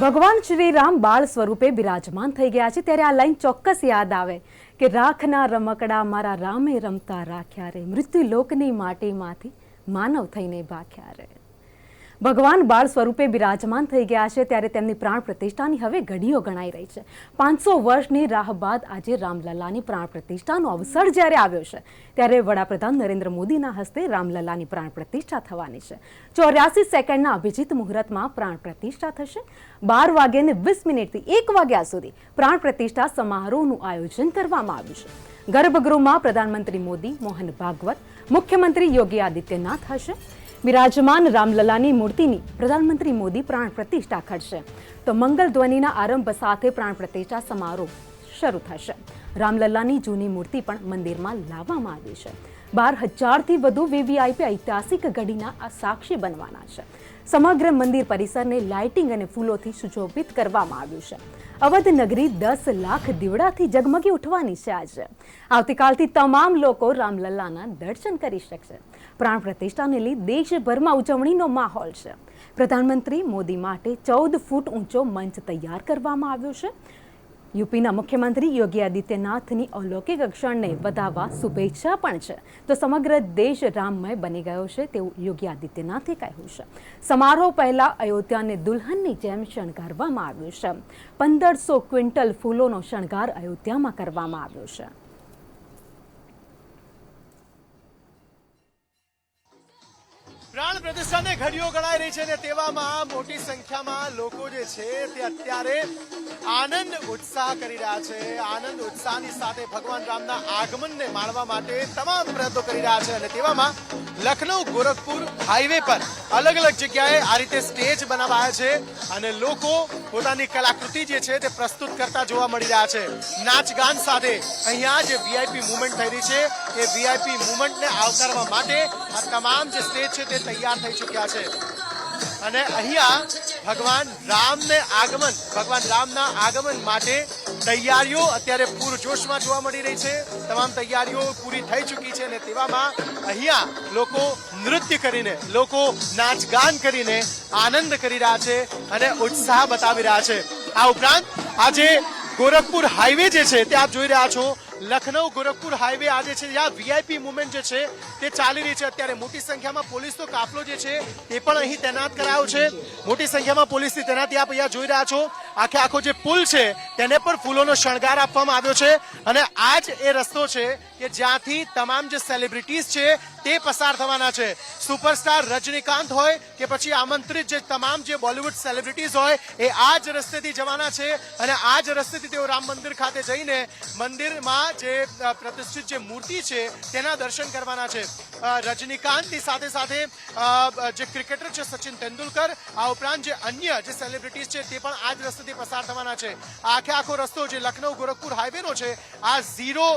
ભગવાન શ્રી રામ બાળ સ્વરૂપે બિરાજમાન થઈ ગયા છે. ત્યારે આ લાઈન ચોક્કસ યાદ આવે કે રાખના રમકડા મારા રામે રમતા રાખ્યા રે મૃત્યુ લોકની માટીમાંથી માનવ થઈને ભાખ્યા રે. ભગવાન બાળ સ્વરૂપે બિરાજમાન થઈ ગયા છે ત્યારે તેમની પ્રાણ પ્રતિષ્ઠાની હવે ઘડીઓ ગણાઈ રહી છે. પાંચસો વર્ષની રાહ બાદ આજે રામલલ્લાની પ્રાણ પ્રતિષ્ઠાનો અવસર જ્યારે આવ્યો છે, ત્યારે વડાપ્રધાન નરેન્દ્ર મોદીના હસ્તે રામલલ્લાની પ્રાણ પ્રતિષ્ઠા થવાની છે. ચોર્યાસી સેકન્ડના અભિજીત મુહૂર્તમાં પ્રાણ પ્રતિષ્ઠા થશે. બાર વાગ્યાને વીસ મિનિટથી એક વાગ્યા સુધી પ્રાણ પ્રતિષ્ઠા સમારોહનું આયોજન કરવામાં આવ્યું છે. ગર્ભગૃહમાં પ્રધાનમંત્રી મોદી, મોહન ભાગવત, મુખ્યમંત્રી યોગી આદિત્યનાથ હશે. બિરાજમાન રામલલાની મૂર્તિની પ્રધાનમંત્રી મોદી પ્રાણ પ્રતિષ્ઠા કરશે તો મંગલ ધ્વનિના આરંભ સાથે પ્રાણ પ્રતિષ્ઠા સમારોહ શરૂ થશે. રામલલ્લાની જૂની મૂર્તિ પણ મંદિરમાં લાવવામાં આવી છે. બાર હજારથી વધુ વીવીઆઈપી ઐતિહાસિક ઘડીના આ સાક્ષી બનવાના છે. સમગ્ર મંદિર પરિસરને લાઇટિંગ અને ફૂલોથી સુશોભિત કરવામાં આવ્યું છે. અવધ નગરી દસ લાખ દીવડાથી જગમગી ઉઠવાની છે આજે. આવતીકાલથી તમામ લોકો રામલલ્લાના દર્શન કરી શકશે. પ્રાણ પ્રતિષ્ઠાને લઈ દેશભરમાં ઉજવણીનો માહોલ છે. પ્રધાનમંત્રી મોદી માટે ચૌદ ફૂટ ઊંચો મંચ તૈયાર કરવામાં આવ્યો છે. યુપીના મુખ્યમંત્રી યોગી આદિત્યનાથની અલૌકિક ક્ષણને વધાવવા શુભેચ્છા પણ છે. તો સમગ્ર દેશ રામમય બની ગયો છે તેવું યોગી આદિત્યનાથે કહ્યું છે. સમારોહ પહેલા અયોધ્યાને દુલ્હનની જેમ શણગારવામાં આવ્યું છે. પંદરસો ક્વિન્ટલ ફૂલોનો શણગાર અયોધ્યામાં કરવામાં આવ્યો છે. પ્રાણ પ્રતિષ્ઠાને ઘડીઓ ગણાઈ રહી છે અને તેવામાં મોટી સંખ્યામાં લોકો જે છે તે અત્યારે આનંદ ઉત્સાહ કરી રહ્યા છે. આનંદ ઉત્સાહની સાથે ભગવાન રામના આગમનને માણવા માટે તમામ પ્રયત્નો કરી રહ્યા છે અને તેવામાં લખનઉ ગોરખપુર હાઈવે પર અલગ અલગ જગ્યાએ આ રીતે સ્ટેજ બનાવાયા છે અને લોકો પોતાની કલાકૃતિ જે છે તે પ્રસ્તુત કરતા જોવા મળી રહ્યા છે. નાચ ગાન સાથે અહીંયા જે વીઆઈપી મુવમેન્ટ થઈ રહી છે, એ વીઆઈપી મુવમેન્ટને આવકારવા માટે આ તમામ જે સ્ટેજ છે તે તૈયાર થઈ ચૂક્યા છે. અને અહીંયા ભગવાન રામને આગમન, ભગવાન રામના આગમન માટે તૈયારીઓ અત્યારે પૂરજોશમાં જોવા મળી રહી છે. તમામ તૈયારીઓ પૂરી થઈ ચૂકી છે અને તેવામાં અહીંયા લોકો નૃત્ય કરીને, લોકો નાચગાન કરીને આનંદ કરી રહ્યા છે અને ઉત્સાહ બતાવી રહ્યા છે. આ ઉપરાંત આજે ગોરખપુર હાઈવે જે છે, તે આપ જોઈ રહ્યા છો. લખનઉ, ગોરખપુર હાઈવે આજે છે જ્યાં વીઆઈપી મુવમેન્ટ જે છે, તે ચાલી રહી છે અત્યારે. મોટી સંખ્યામાં પોલીસનો કાફલો જે છે, તે પણ અહીં તૈનાત કરાયો છે. મોટી સંખ્યામાં પોલીસની તૈનાતી આપ અહીંયા જોઈ રહ્યા છો. આખે આખો જે પુલ છે, તેને પણ ફૂલોનો શણગાર આપવામાં આવ્યો છે. અને આ જ એ રસ્તો છે કે જ્યાંથી તમામ જે સેલિબ્રિટીઝ છે તે પસાર થવાના છે. સુપરસ્ટાર રજનીકાંત હોય કે પછી આમંત્રિત જે તમામ જે બોલિવૂડ સેલિબ્રિટીઝ હોય, એ આ જ રસ્તેથી જવાના છે અને આ જ રસ્તેથી તેઓ રામ મંદિર ખાતે જઈને મંદિરમાં જે પ્રતિષ્ઠિત જે મૂર્તિ છે, તેના દર્શન કરવાના છે. રજનીકાંતની સાથે સાથે જે ક્રિકેટર છે સચિન તેંડુલકર, આ ઉપરાંત જે અન્ય જે સેલિબ્રિટીઝ છે, તે પણ આ જ રસ્તેથી પસાર થવાના છે. આખે આખો રસ્તો જે લખનઉ ગોરખપુર હાઈવેનો છે, આ ઝીરો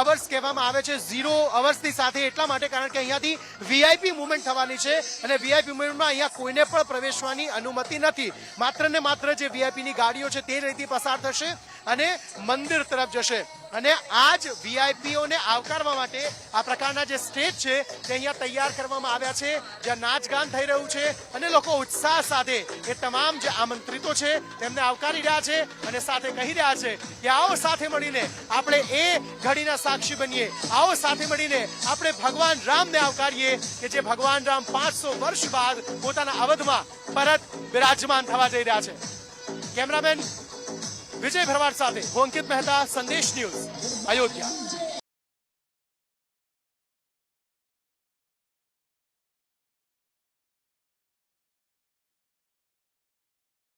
અવર્સ કહેવામાં આવે છે. ઝીરો અવર્સની સાથે એટલા માટે કારણ કે અહીંયાથી વીઆઈપી મુવમેન્ટ થવાની છે અને વીઆઈપી મુવમેન્ટમાં અહીંયા કોઈને પણ પ્રવેશવાની અનુમતિ નથી. માત્ર ને માત્ર જે વીઆઈપીની ગાડીઓ છે તે રીતે પસાર થશે. અને મંદિર તરફ જશે. અને આ જ વીઆઈપીઓને આવકારવા માટે આ પ્રકારના જે સ્ટેજ છે, તે અહીંયા તૈયાર કરવામાં આવ્યા છે. જ્યાં નાચગાન થઈ રહ્યું છે અને લોકો ઉત્સાહ સાથે એ તમામ જે આમંત્રિતો છે, તેમને આવકારી રહ્યા છે અને સાથે કહી રહ્યા છે કે આવો સાથે મળીને આપણે એ ઘડીના સાક્ષી બનીએ. આવો સાથે મળીને આપણે ભગવાન રામને આવકારીએ કે જે ભગવાન રામ પાંચસો વર્ષ બાદ પોતાના અવધમાં પરત બિરાજમાન થવા જઈ રહ્યા છે. કેમેરામેન વિજય ભરવાડ સાથે હું અંકિત મહેતા સંદેશ ન્યૂઝ અયોધ્યા.